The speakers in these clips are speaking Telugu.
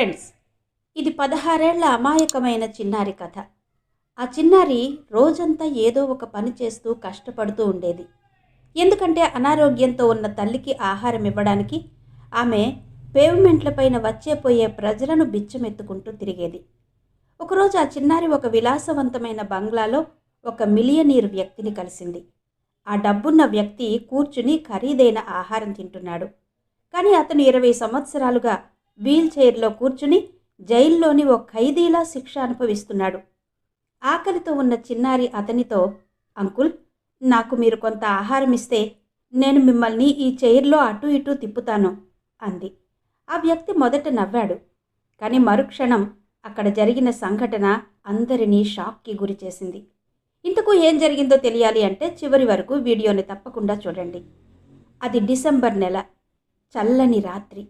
ఫ్రెండ్స్ ఇది పదహారేళ్ళ అమాయకమైన చిన్నారి కథ. ఆ చిన్నారి రోజంతా ఏదో ఒక పని చేస్తూ కష్టపడుతూ ఉండేది. ఎందుకంటే అనారోగ్యంతో ఉన్న తల్లికి ఆహారం ఇవ్వడానికి ఆమె పేవ్మెంట్లపైన వచ్చే పోయే ప్రజలను బిచ్చమెత్తుకుంటూ తిరిగేది. ఒకరోజు ఆ చిన్నారి ఒక విలాసవంతమైన బంగ్లాలో ఒక మిలియనీర్ వ్యక్తిని కలిసింది. ఆ డబ్బున్న వ్యక్తి కూర్చుని ఖరీదైన ఆహారం తింటున్నాడు. కానీ అతను ఇరవై సంవత్సరాలుగా వీల్ చైర్లో కూర్చుని జైల్లోని ఓ ఖైదీలా శిక్ష అనుభవిస్తున్నాడు. ఆకలితో ఉన్న చిన్నారి అతనితో అంకుల్ నాకు మీరు కొంత ఆహారం ఇస్తే నేను మిమ్మల్ని ఈ చైర్లో అటు ఇటు తిప్పుతాను అంది. ఆ వ్యక్తి మొదట నవ్వాడు కానీ మరుక్షణం అక్కడ జరిగిన సంఘటన అందరినీ షాక్కి గురిచేసింది ఇంతకు ఏం జరిగిందో తెలియాలి అంటే చివరి వరకు వీడియోని తప్పకుండా చూడండి. అది డిసెంబర్ నెల చల్లని రాత్రి.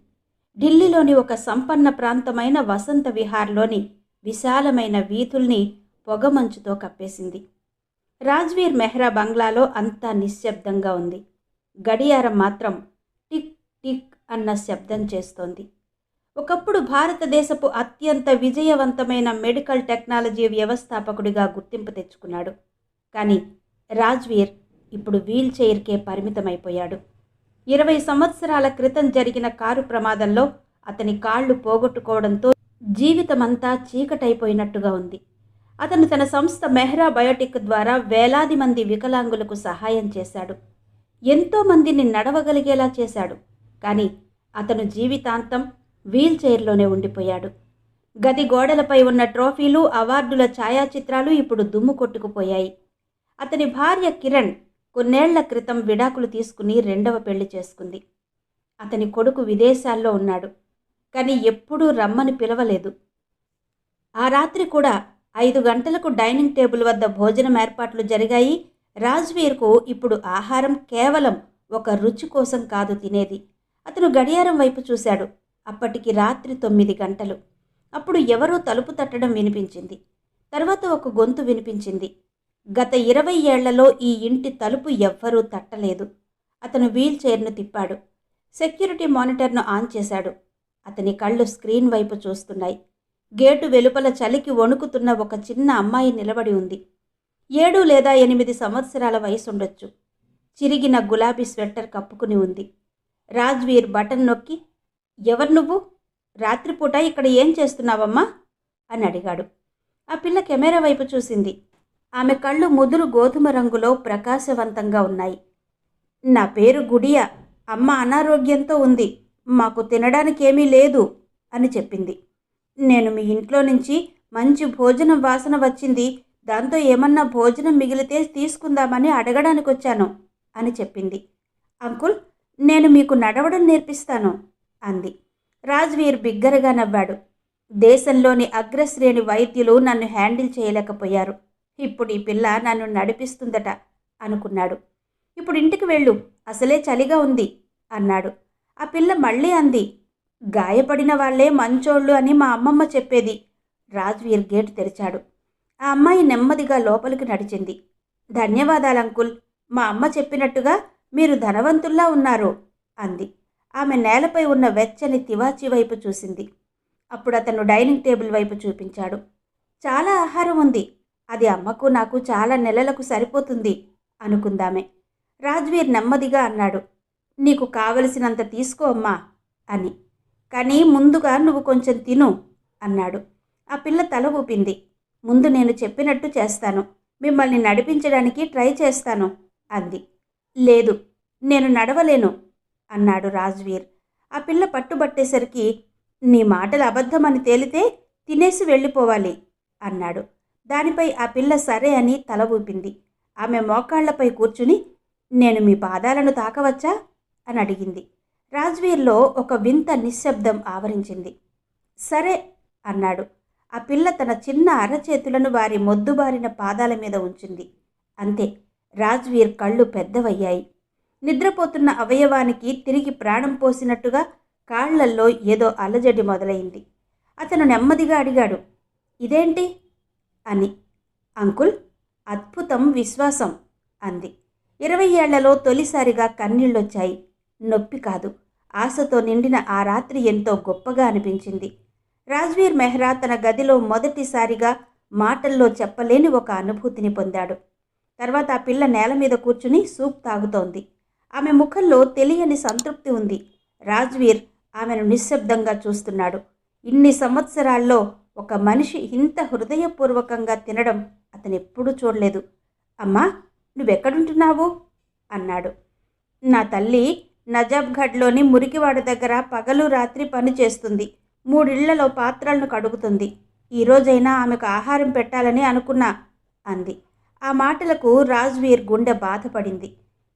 ఢిల్లీలోని ఒక సంపన్న ప్రాంతమైన వసంత విహార్లోని విశాలమైన వీధుల్ని పొగమంచుతో కప్పేసింది. రాజ్వీర్ మెహ్రా బంగ్లాలో అంతా నిశ్శబ్దంగా ఉంది. గడియారం మాత్రం టిక్ టిక్ అన్న శబ్దం చేస్తోంది. ఒకప్పుడు భారతదేశపు అత్యంత విజయవంతమైన మెడికల్ టెక్నాలజీ వ్యవస్థాపకుడిగా గుర్తింపు తెచ్చుకున్నాడు. కానీ రాజ్వీర్ ఇప్పుడు వీల్ చైర్కే పరిమితమైపోయాడు. ఇరవై సంవత్సరాల క్రితం జరిగిన కారు ప్రమాదంలో అతని కాళ్ళు పోగొట్టుకోవడంతో జీవితమంతా చీకటైపోయినట్టుగా ఉంది. అతను తన సంస్థ మెహ్రా బయోటిక్ ద్వారా వేలాది మంది వికలాంగులకు సహాయం చేశాడు. ఎంతో మందిని నడవగలిగేలా చేశాడు. కానీ అతను జీవితాంతం వీల్ చైర్లోనే ఉండిపోయాడు. గది గోడలపై ఉన్న ట్రోఫీలు అవార్డుల ఛాయాచిత్రాలు ఇప్పుడు దుమ్ము కొట్టుకుపోయాయి. అతని భార్య కిరణ్ కొన్నేళ్ళ క్రితం విడాకులు తీసుకుని రెండవ పెళ్ళి చేసుకుంది. అతని కొడుకు విదేశాల్లో ఉన్నాడు. కానీ ఎప్పుడూ రమ్మని పిలవలేదు. ఆ రాత్రి కూడా ఐదు గంటలకు డైనింగ్ టేబుల్ వద్ద భోజనం ఏర్పాట్లు జరిగాయి. రాజ్వీర్కు ఇప్పుడు ఆహారం కేవలం ఒక రుచి కోసం కాదు తినేది. అతను గడియారం వైపు చూశాడు. అప్పటికి రాత్రి తొమ్మిది గంటలు. అప్పుడు ఎవరో తలుపు తట్టడం వినిపించింది. తర్వాత ఒక గొంతు వినిపించింది. గత ఇరవై ఏళ్ళలో ఈ ఇంటి తలుపు ఎవ్వరూ తట్టలేదు. అతను వీల్ చైర్ను తిప్పాడు. సెక్యూరిటీ మానిటర్ను ఆన్ చేశాడు. అతని కళ్ళు స్క్రీన్ వైపు చూస్తున్నాయి. గేటు వెలుపల చలికి వణుకుతున్న ఒక చిన్న అమ్మాయి నిలబడి ఉంది. ఏడు లేదా ఎనిమిది సంవత్సరాల వయసుండొచ్చు. చిరిగిన గులాబీ స్వెట్టర్ కప్పుకుని ఉంది. రాజ్వీర్ బటన్ నొక్కి ఎవరు నువ్వు? రాత్రిపూట ఇక్కడ ఏం చేస్తున్నావమ్మా? అని అడిగాడు. ఆ పిల్ల కెమెరా వైపు చూసింది. ఆమె కళ్ళు ముదురు గోధుమ రంగులో ప్రకాశవంతంగా ఉన్నాయి. నా పేరు గుడియా. అమ్మ అనారోగ్యంతో ఉంది. మాకు తినడానికి ఏమీ లేదు అని చెప్పింది. నేను మీ ఇంట్లో నుంచి మంచి భోజనం వాసన వచ్చింది. దాంతో ఏమన్నా భోజనం మిగిలితే తీసుకుందామని అడగడానికి వచ్చాను అని చెప్పింది. అంకుల్ నేను మీకు నడవడం నేర్పిస్తాను అంది. రాజ్వీర్ బిగ్గరగా నవ్వాడు. దేశంలోని అగ్రశ్రేణి వైద్యులు నన్ను హ్యాండిల్ చేయలేకపోయారు. ఇప్పుడు ఈ పిల్ల నన్ను నడిపిస్తుందట అనుకున్నాడు. ఇప్పుడు ఇంటికి వెళ్ళు అసలే చలిగా ఉంది అన్నాడు. ఆ పిల్ల మళ్ళీ అంది గాయపడిన వాళ్ళే మంచోళ్ళు అని మా అమ్మమ్మ చెప్పేది. రాజ్వీర్ గేటు తెరిచాడు. ఆ అమ్మాయి నెమ్మదిగా లోపలికి నడిచింది. ధన్యవాదాలు అంకుల్. మా అమ్మ చెప్పినట్టుగా మీరు ధనవంతుల్లా ఉన్నారు అంది. ఆమె నేలపై ఉన్న వెచ్చని తివాచి వైపు చూసింది. అప్పుడు అతను డైనింగ్ టేబుల్ వైపు చూపించాడు. చాలా ఆహారం ఉంది అది అమ్మకు నాకు చాలా నెలలకు సరిపోతుంది అనుకుందామే. రాజ్వీర్ నెమ్మదిగా అన్నాడు. నీకు కావలసినంత తీసుకో అమ్మా అని. కానీ ముందుగా నువ్వు కొంచెం తిను అన్నాడు. ఆ పిల్ల తల ఊపింది. ముందు నేను చెప్పినట్టు చేస్తాను. మిమ్మల్ని నడిపించడానికి ట్రై చేస్తాను అంది. లేదు నేను నడవలేను అన్నాడు రాజ్వీర్. ఆ పిల్ల పట్టుబట్టేసరికి నీ మాటలు అబద్ధమని తేలితే తినేసి వెళ్ళిపోవాలి అన్నాడు. దానిపై ఆ పిల్ల సరే అని తల ఊపింది. ఆమె మోకాళ్ళపై కూర్చుని నేను మీ పాదాలను తాకవచ్చా? అని అడిగింది. రాజ్వీర్లో ఒక వింత నిశ్శబ్దం ఆవరించింది. సరే అన్నాడు. ఆ పిల్ల తన చిన్న అరచేతులను వారి మొద్దుబారిన పాదాల మీద ఉంచింది. అంతే రాజ్వీర్ కళ్ళు పెద్దవయ్యాయి. నిద్రపోతున్న అవయవానికి తిరిగి ప్రాణం పోసినట్టుగా కాళ్ళల్లో ఏదో అలజడి మొదలైంది. అతను నెమ్మదిగా అడిగాడు ఇదేంటి? అని. అంకుల్ అద్భుతం విశ్వాసం అంది. ఇరవై ఏళ్ళలో తొలిసారిగా కన్నీళ్ళొచ్చాయి. నొప్పి కాదు. ఆశతో నిండిన ఆ రాత్రి ఎంతో గొప్పగా అనిపించింది. రాజ్వీర్ మెహ్రా తన గదిలో మొదటిసారిగా మాటల్లో చెప్పలేని ఒక అనుభూతిని పొందాడు. తర్వాత ఆ పిల్ల నేల మీద కూర్చుని సూప్ తాగుతోంది. ఆమె ముఖంలో తెలియని సంతృప్తి ఉంది. రాజ్వీర్ ఆమెను నిశ్శబ్దంగా చూస్తున్నాడు. ఇన్ని సంవత్సరాల్లో ఒక మనిషి ఇంత హృదయపూర్వకంగా తినడం అతను ఎప్పుడూ చూడలేదు. అమ్మా నువ్వెక్కడుంటున్నావు? అన్నాడు. నా తల్లి నజాబ్ఘడ్లోని మురికివాడ దగ్గర పగలు రాత్రి పని చేస్తుంది. మూడిళ్ళలో పాత్రలను కడుగుతుంది. ఈ ఆమెకు ఆహారం పెట్టాలని అనుకున్నా అంది. ఆ మాటలకు రాజ్వీర్ గుండె బాధపడింది.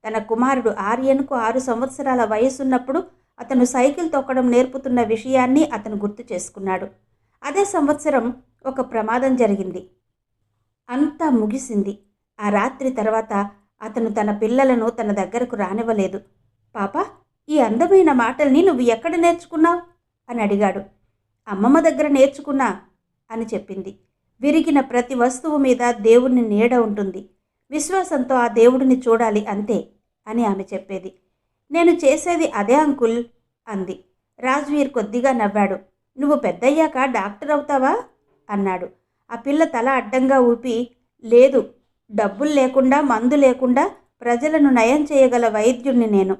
తన కుమారుడు ఆర్యన్కు ఆరు సంవత్సరాల వయసున్నప్పుడు అతను సైకిల్ తొక్కడం నేర్పుతున్న విషయాన్ని అతను గుర్తు చేసుకున్నాడు. అదే సంవత్సరం ఒక ప్రమాదం జరిగింది. అంతా ముగిసింది. ఆ రాత్రి తర్వాత అతను తన పిల్లలను తన దగ్గరకు రానివ్వలేదు. పాప ఈ అందమైన మాటల్ని నువ్వు ఎక్కడ నేర్చుకున్నావు? అని అడిగాడు. అమ్మమ్మ దగ్గర నేర్చుకున్నా అని చెప్పింది. విరిగిన ప్రతి వస్తువు మీద దేవుని నీడ ఉంటుంది. విశ్వాసంతో ఆ దేవుడిని చూడాలి అంతే అని ఆమె చెప్పేది. నేను చేసేది అదే అంకుల్ అంది. రాజ్వీర్ కొద్దిగా నవ్వాడు. నువ్వు పెద్దయ్యాక డాక్టర్ అవుతావా? అన్నాడు. ఆ పిల్ల తల అడ్డంగా ఊపి లేదు డబ్బులు లేకుండా మందు లేకుండా ప్రజలను నయం చేయగల వైద్యుణ్ణి నేను.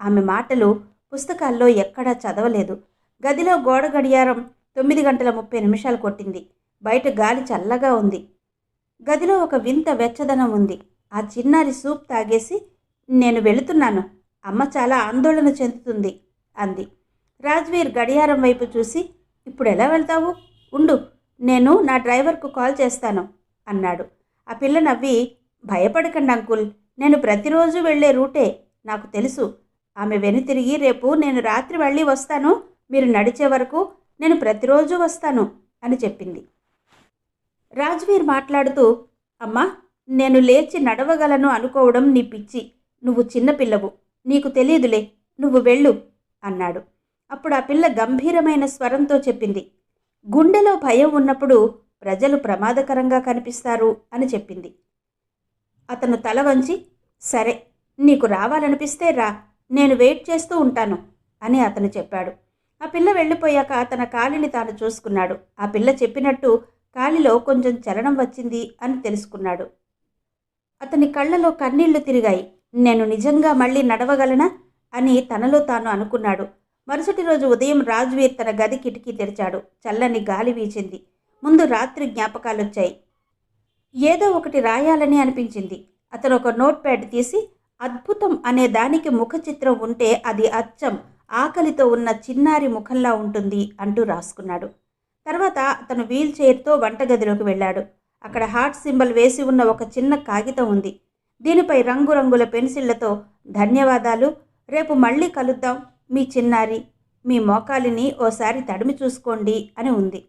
ఆమె మాటలు పుస్తకాల్లో ఎక్కడా చదవలేదు. గదిలో గోడ గడియారం తొమ్మిది గంటల ముప్పై నిమిషాలు కొట్టింది. బయట గాలి చల్లగా ఉంది. గదిలో ఒక వింత వెచ్చదనం ఉంది. ఆ చిన్నారి సూప్ తాగేసి నేను వెళుతున్నాను. అమ్మ చాలా ఆందోళన చెందుతుంది అంది. రాజ్వీర్ గడియారం వైపు చూసి ఇప్పుడు ఎలా వెళ్తావు? ఉండు నేను నా డ్రైవర్కు కాల్ చేస్తాను అన్నాడు. ఆ పిల్ల నవ్వి భయపడకండి అంకుల్ నేను ప్రతిరోజు వెళ్ళే రూటే నాకు తెలుసు. ఆమె వెనుతిరిగి రేపు నేను రాత్రి మళ్ళీ వస్తాను మీరు నడిచే వరకు నేను ప్రతిరోజు వస్తాను అని చెప్పింది. రాజ్వీర్ మాట్లాడుతూ అమ్మా నేను లేచి నడవగలను అనుకోవడం నీ పిచ్చి నువ్వు చిన్నపిల్లవు నీకు తెలియదులే నువ్వు వెళ్ళు అన్నాడు. అప్పుడు ఆ పిల్ల గంభీరమైన స్వరంతో చెప్పింది. గుండెలో భయం ఉన్నప్పుడు ప్రజలు ప్రమాదకరంగా కనిపిస్తారు అని చెప్పింది. అతను తల వంచి సరే నీకు రావాలనిపిస్తే రా నేను వెయిట్ చేస్తూ ఉంటాను అని అతను చెప్పాడు. ఆ పిల్ల వెళ్ళిపోయాక తన కాలిని తాను చూసుకున్నాడు. ఆ పిల్ల చెప్పినట్టు కాలిలో కొంచెం చలనం వచ్చింది అని తెలుసుకున్నాడు. అతని కళ్ళలో కన్నీళ్ళు తిరిగాయి. నేను నిజంగా మళ్ళీ నడవగలనా? అని తనలో తాను అనుకున్నాడు. మరుసటి రోజు ఉదయం రాజ్వీర్ తన గది కిటికీ తెరిచాడు. చల్లని గాలి వీచింది. ముందు రాత్రి జ్ఞాపకాలొచ్చాయి. ఏదో ఒకటి రాయాలని అనిపించింది. అతను ఒక నోట్ ప్యాడ్ తీసి అద్భుతం అనే దానికి ముఖ చిత్రం ఉంటే అది అచ్చం ఆకలితో ఉన్న చిన్నారి ముఖంలా ఉంటుంది అంటూ రాసుకున్నాడు. తర్వాత అతను వీల్ చైర్తో వంటగదిలోకి వెళ్ళాడు. అక్కడ హార్ట్ సింబల్ వేసి ఉన్న ఒక చిన్న కాగితం ఉంది. దీనిపై రంగురంగుల పెన్సిళ్ళతో ధన్యవాదాలు. రేపు మళ్ళీ కలుద్దాం. మీ చిన్నారి మీ మోకాలిని ఓసారి తడిమి చూసుకోండి అని ఉంది.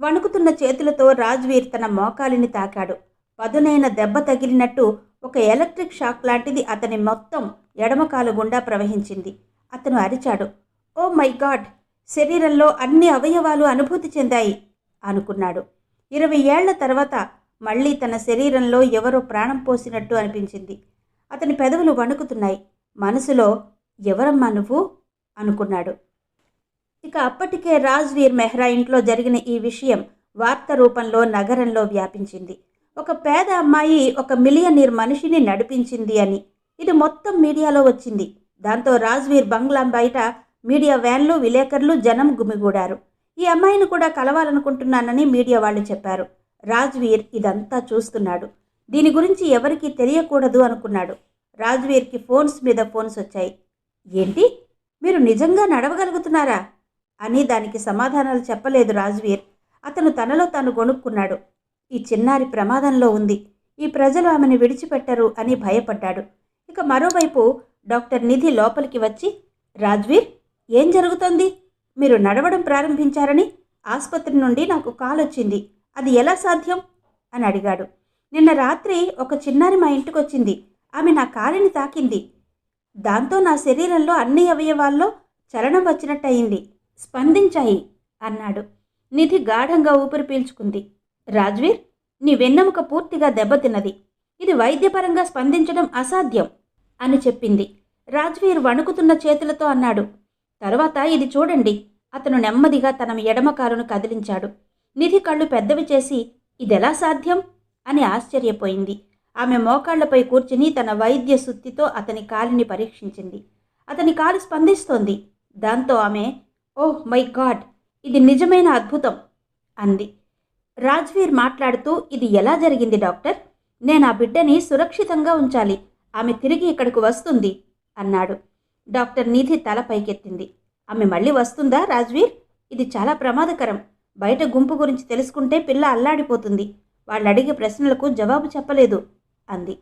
వణుకుతున్న చేతులతో రాజ్వీర్ తన మోకాలిని తాకాడు. పదునైన దెబ్బ తగిలినట్టు ఒక ఎలక్ట్రిక్ షాక్ లాంటిది అతని మొత్తం ఎడమకాలు గుండా ప్రవహించింది. అతను అరిచాడు. Oh my God! శరీరంలో అన్ని అవయవాలు అనుభూతి చెందాయి! అనుకున్నాడు. ఇరవై ఏళ్ళ తర్వాత మళ్ళీ తన శరీరంలో ఎవరో ప్రాణం పోసినట్టు అనిపించింది. అతని పెదవులు వణుకుతున్నాయి. మనసులో ఎవరమ్మా నువ్వు? అనుకున్నాడు. ఇక అప్పటికే రాజ్వీర్ మెహ్రా ఇంట్లో జరిగిన ఈ విషయం వార్త రూపంలో నగరంలో వ్యాపించింది. ఒక పేద అమ్మాయి ఒక మిలియనీర్ మనిషిని నడిపించింది అని. ఇది మొత్తం మీడియాలో వచ్చింది. దాంతో రాజ్వీర్ బంగ్లా బయట మీడియా వ్యాన్లు విలేకరులు జనం గుమిగూడారు. ఈ అమ్మాయిని కూడా కలవాలనుకుంటున్నానని మీడియా వాళ్ళు చెప్పారు. రాజ్వీర్ ఇదంతా చూస్తున్నాడు. దీని గురించి ఎవరికీ తెలియకూడదు అనుకున్నాడు. రాజ్వీర్కి ఫోన్స్ మీద ఫోన్స్ వచ్చాయి. ఏంటి? మీరు నిజంగా నడవగలుగుతున్నారా? అని దానికి సమాధానాలు చెప్పలేదు రాజ్వీర్. అతను తనలో తాను గొణుక్కున్నాడు. ఈ చిన్నారి ప్రమాదంలో ఉంది. ఈ ప్రజలు ఆమెను విడిచిపెట్టరు అని భయపడ్డాడు. ఇక మరోవైపు డాక్టర్ నిధి లోపలికి వచ్చి రాజ్వీర్ ఏం జరుగుతోంది? మీరు నడవడం ప్రారంభించారని ఆసుపత్రి నుండి నాకు కాల్ వచ్చింది. అది ఎలా సాధ్యం? అని అడిగాడు. నిన్న రాత్రి ఒక చిన్నారి మా ఇంటికి వచ్చింది ఆమె నా కాలిని తాకింది. దాంతో నా శరీరంలో అన్ని అవయవాల్లో చలనం వచ్చినట్టయింది. స్పందించాయి అన్నాడు. నిధి గాఢంగా ఊపిరి పీల్చుకుంది. రాజ్వీర్ నీ వెన్నెముక పూర్తిగా దెబ్బతిన్నది. ఇది వైద్యపరంగా స్పందించడం అసాధ్యం అని చెప్పింది. రాజ్వీర్ వణుకుతున్న చేతులతో అన్నాడు. తర్వాత ఇది చూడండి. అతను నెమ్మదిగా తన ఎడమకారును కదిలించాడు. నిధి కళ్ళు పెద్దవి చేసి ఇదెలా సాధ్యం? అని ఆశ్చర్యపోయింది. ఆమె మోకాళ్ళపై కూర్చుని తన వైద్య సుత్తితో అతని కాలిని పరీక్షించింది. అతని కాలు స్పందిస్తోంది. దాంతో ఆమె ఓహ్ మై గాడ్! ఇది నిజమైన అద్భుతం! అంది. రాజ్వీర్ మాట్లాడుతూ ఇది ఎలా జరిగింది డాక్టర్? నేను ఆ బిడ్డని సురక్షితంగా ఉంచాలి. ఆమె తిరిగి ఇక్కడికి వస్తుంది అన్నాడు. డాక్టర్ నిధి తల పైకెత్తింది. ఆమె మళ్ళీ వస్తుందా రాజ్వీర్? ఇది చాలా ప్రమాదకరం. బయట గుంపు గురించి తెలుసుకుంటే పిల్ల అల్లాడిపోతుంది. వాళ్ళు అడిగే ప్రశ్నలకు జవాబు చెప్పలేదు. అంది.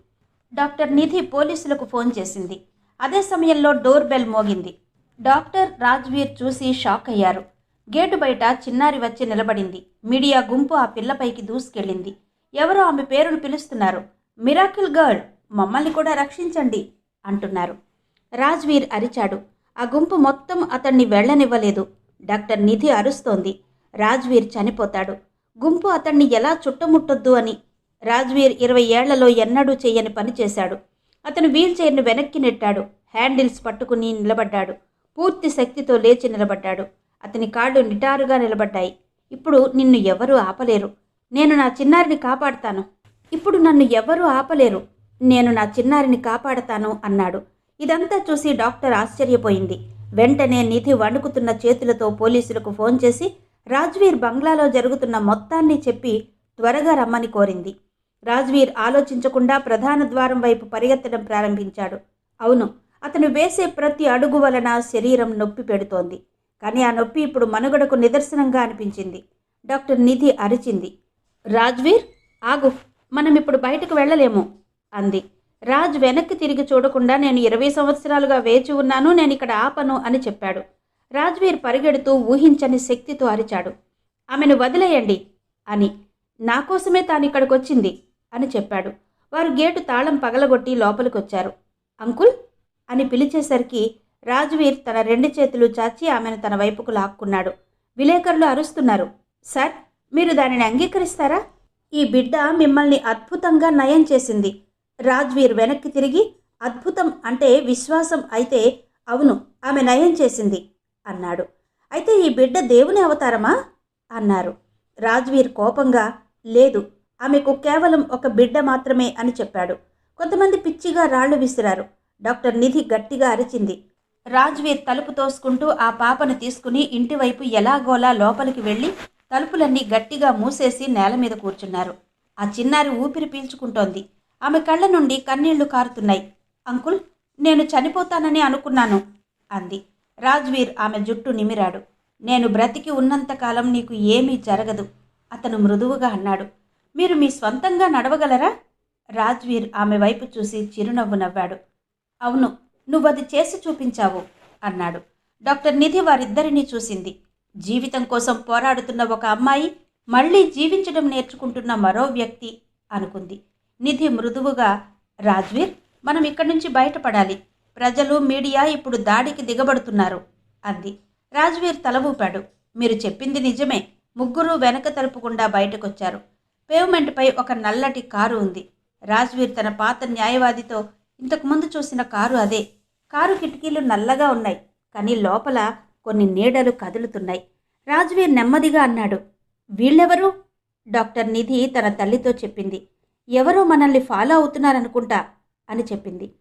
డాక్టర్ నిధి పోలీసులకు ఫోన్ చేసింది. అదే సమయంలో డోర్ బెల్ మోగింది. డాక్టర్ రాజ్వీర్ చూసి షాక్ అయ్యారు. గేటు బయట చిన్నారి వచ్చి నిలబడింది. మీడియా గుంపు ఆ పిల్లపైకి దూసుకెళ్ళింది. ఎవరో ఆమె పేరును పిలుస్తున్నారు. మిరాకిల్ గర్ల్ మమ్మల్ని కూడా రక్షించండి అంటున్నారు. రాజ్వీర్ అరిచాడు. ఆ గుంపు మొత్తం అతన్ని వెళ్ళనివ్వలేదు డాక్టర్ నిధి అరుస్తోంది. రాజ్వీర్ చనిపోతాడు. గుంపు అతన్ని ఎలా చుట్టముట్టొద్దు అని రాజ్వీర్ ఇరవై ఏళ్ళలో ఎన్నడూ చేయని పని చేశాడు. అతను వీల్చైర్ను వెనక్కి నెట్టాడు. హ్యాండిల్స్ పట్టుకుని నిలబడ్డాడు. పూర్తి శక్తితో లేచి నిలబడ్డాడు. అతని కాళ్ళు నిటారుగా నిలబడ్డాయి. ఇప్పుడు నిన్ను ఎవరూ ఆపలేరు. నేను నా చిన్నారిని కాపాడతాను. ఇప్పుడు నన్ను ఎవరూ ఆపలేరు. నేను నా చిన్నారిని కాపాడతాను అన్నాడు. ఇదంతా చూసి డాక్టర్ ఆశ్చర్యపోయింది. వెంటనే నిధి వణుకుతున్న చేతులతో పోలీసులకు ఫోన్ చేసి రాజ్వీర్ బంగ్లాలో జరుగుతున్న మొత్తాన్ని చెప్పి త్వరగా రమ్మని కోరింది. రాజ్వీర్ ఆలోచించకుండా ప్రధాన ద్వారం వైపు పరిగెత్తడం ప్రారంభించాడు. అవును అతను వేసే ప్రతి అడుగు వలన శరీరం నొప్పి పెడుతోంది. కానీ ఆ నొప్పి ఇప్పుడు మనుగడకు నిదర్శనంగా అనిపించింది. డాక్టర్ నిధి అరిచింది. రాజ్వీర్ ఆగు మనం ఇప్పుడు బయటకు వెళ్ళలేము అంది. రాజ్ వెనక్కి తిరిగి చూడకుండా నేను ఇరవై సంవత్సరాలుగా వేచి ఉన్నాను నేను ఇక్కడ ఆపను అని చెప్పాడు. రాజ్వీర్ పరిగెడుతూ ఊహించని శక్తితో అరిచాడు. ఆమెను వదిలేయండి అని. నా కోసమే తాను ఇక్కడికి వచ్చింది అని చెప్పాడు. వారు గేటు తాళం పగలగొట్టి లోపలికొచ్చారు. అంకుల్? అని పిలిచేసరికి రాజ్వీర్ తన రెండు చేతులు చాచి ఆమెను తన వైపుకు లాక్కున్నాడు. విలేకరులు అరుస్తున్నారు. సార్ మీరు దానిని అంగీకరిస్తారా? ఈ బిడ్డ మిమ్మల్ని అద్భుతంగా నయం చేసింది. రాజ్వీర్ వెనక్కి తిరిగి అద్భుతం అంటే విశ్వాసం అయితే అవును ఆమె నయం చేసింది అన్నాడు. అయితే ఈ బిడ్డ దేవుని అవతారమా? అన్నారు. రాజ్వీర్ కోపంగా లేదు ఆమెకు కేవలం ఒక బిడ్డ మాత్రమే అని చెప్పాడు. కొంతమంది పిచ్చిగా రాళ్ళు విసిరారు. డాక్టర్ నిధి గట్టిగా అరిచింది. రాజ్వీర్ తలుపు తోసుకుంటూ ఆ పాపను తీసుకుని ఇంటివైపు ఎలాగోలా లోపలికి వెళ్ళి తలుపులన్నీ గట్టిగా మూసేసి నేల మీద కూర్చున్నారు. ఆ చిన్నారి ఊపిరి పీల్చుకుంటోంది. ఆమె కళ్ళ నుండి కన్నీళ్ళు కారుతున్నాయి. అంకుల్ నేను చనిపోతానని అనుకున్నాను అంది. రాజ్వీర్ ఆమె జుట్టు నిమిరాడు. నేను బ్రతికి ఉన్నంతకాలం నీకు ఏమీ జరగదు. అతను మృదువుగా అన్నాడు. మీరు మీ స్వంతంగా నడవగలరా? రాజ్వీర్ ఆమె వైపు చూసి చిరునవ్వు నవ్వాడు. అవును నువ్వది చేసి చూపించావు అన్నాడు. డాక్టర్ నిధి వారిద్దరినీ చూసింది. జీవితం కోసం పోరాడుతున్న ఒక అమ్మాయి మళ్ళీ జీవించడం నేర్చుకుంటున్న మరో వ్యక్తి అనుకుంది. నిధి మృదువుగా రాజ్వీర్ మనం ఇక్కడి నుంచి బయటపడాలి. ప్రజలు మీడియా ఇప్పుడు దాడికి దిగబడుతున్నారు అంది. రాజ్వీర్ తల ఊపాడు. మీరు చెప్పింది నిజమే. ముగ్గురు వెనక తలుపుకుండా బయటకొచ్చారు. పేవ్మెంట్పై ఒక నల్లటి కారు ఉంది. రాజ్వీర్ తన పాత న్యాయవాదితో ఇంతకుముందు చూసిన కారు అదే. కారు కిటికీలు నల్లగా ఉన్నాయి కానీ లోపల కొన్ని నీడలు కదులుతున్నాయి. రాజ్వీర్ నెమ్మదిగా అన్నాడు వీళ్ళెవరు? డాక్టర్ నిధి తన తల్లితో చెప్పింది ఎవరో మనల్ని ఫాలో అవుతున్నారనుకుంటా అని చెప్పింది.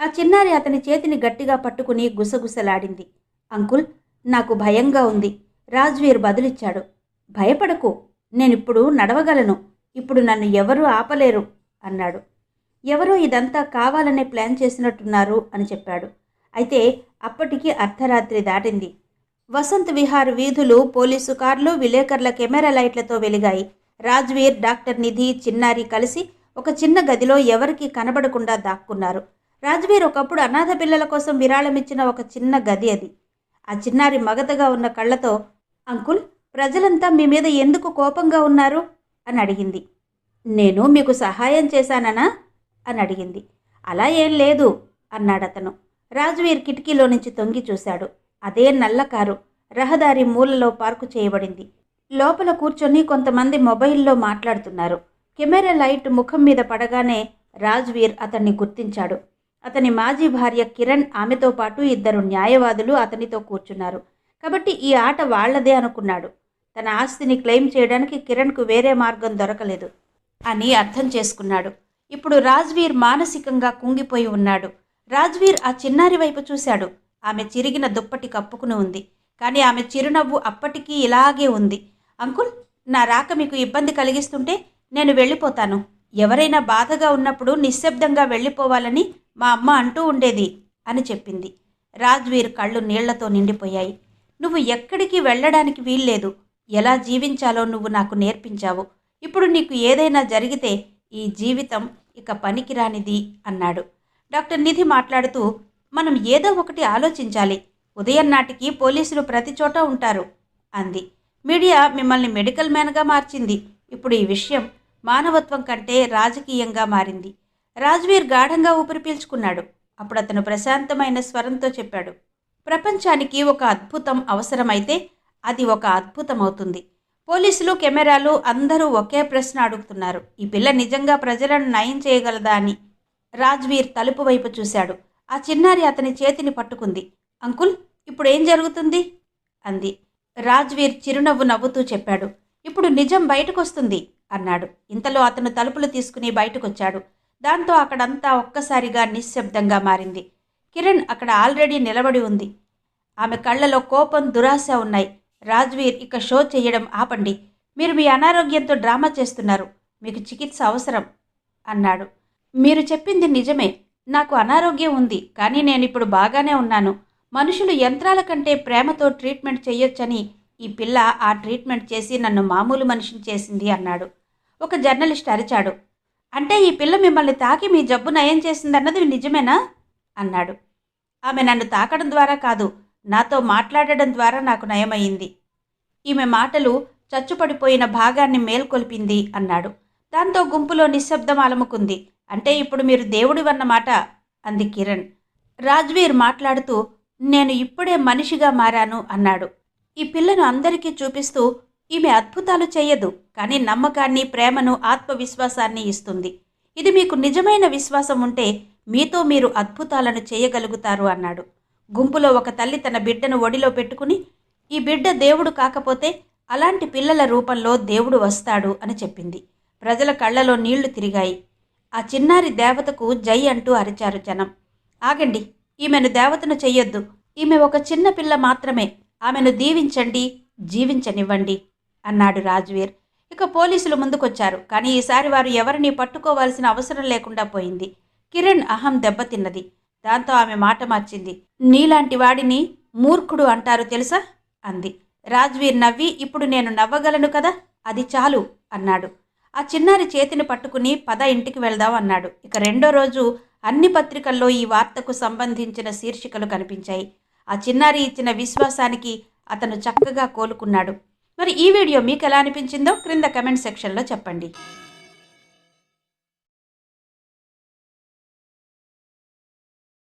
ఆ చిన్నారి అతని చేతిని గట్టిగా పట్టుకుని గుసగుసలాడింది అంకుల్ నాకు భయంగా ఉంది. రాజ్వీర్ బదులిచ్చాడు. భయపడకు. నేనిప్పుడు నడవగలను. ఇప్పుడు నన్ను ఎవరూ ఆపలేరు అన్నాడు. ఎవరో ఇదంతా కావాలనే ప్లాన్ చేసినట్టున్నారు అని చెప్పాడు. అయితే అప్పటికి అర్ధరాత్రి దాటింది. వసంత్ విహార్ వీధులు పోలీసు కార్లు విలేకరుల కెమెరా లైట్లతో వెలిగాయి. రాజ్వీర్ డాక్టర్ నిధి చిన్నారి కలిసి ఒక చిన్న గదిలో ఎవరికీ కనబడకుండా దాక్కున్నారు. రాజ్వీర్ ఒకప్పుడు అనాథ పిల్లల కోసం విరాళమిచ్చిన ఒక చిన్న గది అది. ఆ చిన్నారి మగతగా ఉన్న కళ్ళతో అంకుల్ ప్రజలంతా మీ మీద ఎందుకు కోపంగా ఉన్నారు? అని అడిగింది. నేను మీకు సహాయం చేశాననా? అని అడిగింది. అలా ఏం లేదు అన్నాడతను. రాజువీర్ కిటికీలో నుంచి తొంగి చూశాడు. అదే నల్ల కారు రహదారి మూలలో పార్కు చేయబడింది. లోపల కూర్చొని కొంతమంది మొబైల్లో మాట్లాడుతున్నారు. కెమెరా లైట్ ముఖం మీద పడగానే రాజ్వీర్ అతన్ని గుర్తించాడు. అతని మాజీ భార్య కిరణ్ ఆమెతో పాటు ఇద్దరు న్యాయవాదులు అతనితో కూర్చున్నారు. కాబట్టి ఈ ఆట వాళ్ళదే అనుకున్నాడు. తన ఆస్తిని క్లెయిమ్ చేయడానికి కిరణ్కు వేరే మార్గం దొరకలేదు. అని అర్థం చేసుకున్నాడు. ఇప్పుడు రాజ్వీర్ మానసికంగా కుంగిపోయి ఉన్నాడు. రాజ్వీర్ ఆ చిన్నారి వైపు చూశాడు. ఆమె చిరిగిన దుప్పటి కప్పుకుని ఉంది. కానీ ఆమె చిరునవ్వు అప్పటికీ ఇలాగే ఉంది. అంకుల్ నా రాక మీకు ఇబ్బంది కలిగిస్తుంటే నేను వెళ్ళిపోతాను. ఎవరైనా బాధగా ఉన్నప్పుడు నిశ్శబ్దంగా వెళ్ళిపోవాలని మా అమ్మ అంటూ ఉండేది అని చెప్పింది. రాజ్వీర్ కళ్ళు నీళ్ళతో నిండిపోయాయి. నువ్వు ఎక్కడికి వెళ్ళడానికి వీల్లేదు. ఎలా జీవించాలో నువ్వు నాకు నేర్పించావు. ఇప్పుడు నీకు ఏదైనా జరిగితే ఈ జీవితం ఇక పనికిరానిది అన్నాడు. డాక్టర్ నిధి మాట్లాడుతూ మనం ఏదో ఒకటి ఆలోచించాలి. ఉదయం నాటికి పోలీసులు ప్రతి చోట ఉంటారు అంది. మీడియా మిమ్మల్ని మెడికల్ మ్యాన్గా మార్చింది. ఇప్పుడు ఈ విషయం మానవత్వం కంటే రాజకీయంగా మారింది. రాజ్వీర్ గాఢంగా ఊపిరి పీల్చుకున్నాడు. అప్పుడు అతను ప్రశాంతమైన స్వరంతో చెప్పాడు. ప్రపంచానికి ఒక అద్భుతం అవసరమైతే అది ఒక అద్భుతం అవుతుంది పోలీసులు కెమెరాలు అందరూ ఒకే ప్రశ్న అడుగుతున్నారు. ఈ పిల్ల నిజంగా ప్రజలను నయం చేయగలదా అని రాజ్వీర్ తలుపు వైపు చూశాడు. ఆ చిన్నారి అతని చేతిని పట్టుకుంది. అంకుల్ ఇప్పుడు ఏం జరుగుతుంది? అంది. రాజ్వీర్ చిరునవ్వు నవ్వుతూ చెప్పాడు. ఇప్పుడు నిజం బయటకొస్తుంది అన్నాడు. ఇంతలో అతను తలుపులు తీసుకుని బయటకొచ్చాడు. దాంతో అక్కడంతా ఒక్కసారిగా నిశ్శబ్దంగా మారింది. కిరణ్ అక్కడ ఆల్రెడీ నిలబడి ఉంది. ఆమె కళ్ళలో కోపం దురాశ ఉన్నాయి. రాజ్వీర్ ఇక షో చేయడం ఆపండి. మీరు మీ అనారోగ్యంతో డ్రామా చేస్తున్నారు. మీకు చికిత్స అవసరం అన్నాడు. మీరు చెప్పింది నిజమే. నాకు అనారోగ్యం ఉంది కానీ నేను ఇప్పుడు బాగానే ఉన్నాను. మనుషులు యంత్రాల కంటే ప్రేమతో ట్రీట్మెంట్ చేయొచ్చని ఈ పిల్ల ఆ ట్రీట్మెంట్ చేసి నన్ను మామూలు మనిషిని చేసింది అన్నాడు. ఒక జర్నలిస్ట్ అరిచాడు. అంటే ఈ పిల్ల మిమ్మల్ని తాకి మీ జబ్బు నయం చేసిందన్నది నిజమేనా? అన్నాడు. ఆమె నన్ను తాకడం ద్వారా కాదు నాతో మాట్లాడడం ద్వారా నాకు నయమయ్యింది ఈమె మాటలు చచ్చుపడిపోయిన భాగాన్ని మేల్కొల్పింది అన్నాడు. దాంతో గుంపులో నిశ్శబ్దం అలముకుంది. అంటే ఇప్పుడు మీరు దేవుడివన్నమాట అంది కిరణ్. రాజ్వీర్ మాట్లాడుతూ నేను ఇప్పుడే మనిషిగా మారాను అన్నాడు. ఈ పిల్లను అందరికీ చూపిస్తూ ఈమె అద్భుతాలు చేయదు కానీ నమ్మకాన్ని ప్రేమను ఆత్మవిశ్వాసాన్ని ఇస్తుంది. ఇది మీకు నిజమైన విశ్వాసం ఉంటే మీతో మీరు అద్భుతాలను చేయగలుగుతారు అన్నాడు. గుంపులో ఒక తల్లి తన బిడ్డను ఒడిలో పెట్టుకుని ఈ బిడ్డ దేవుడు కాకపోతే అలాంటి పిల్లల రూపంలో దేవుడు వస్తాడు అని చెప్పింది. ప్రజల కళ్ళలో నీళ్ళు తిరిగాయి. ఆ చిన్నారి దేవతకు జై అంటూ అరిచారు జనం. ఆగండి ఈమెను దేవతను చెయ్యొద్దు. ఈమె ఒక చిన్న పిల్ల మాత్రమే. ఆమెను దీవించండి జీవించనివ్వండి అన్నాడు రాజ్వీర్. ఇక పోలీసులు ముందుకొచ్చారు. కానీ ఈసారి వారు ఎవరిని పట్టుకోవాల్సిన అవసరం లేకుండా పోయింది. కిరణ్ అహం దెబ్బతిన్నది. దాంతో ఆమె మాట మార్చింది. నీలాంటి వాడిని మూర్ఖుడు అంటారు తెలుసా? అంది. రాజ్వీర్ నవ్వి ఇప్పుడు నేను నవ్వగలను కదా? అది చాలు అన్నాడు. ఆ చిన్నారి చేతిని పట్టుకుని పద ఇంటికి వెళ్దాం అన్నాడు. ఇక రెండో రోజు అన్ని పత్రికల్లో ఈ వార్తకు సంబంధించిన శీర్షికలు కనిపించాయి. ఆ చిన్నారి ఇచ్చిన విశ్వాసానికి అతను చక్కగా కోలుకున్నాడు. మరి ఈ వీడియో మీకు ఎలా అనిపించిందో క్రింద కమెంట్ సెక్షన్లో చెప్పండి.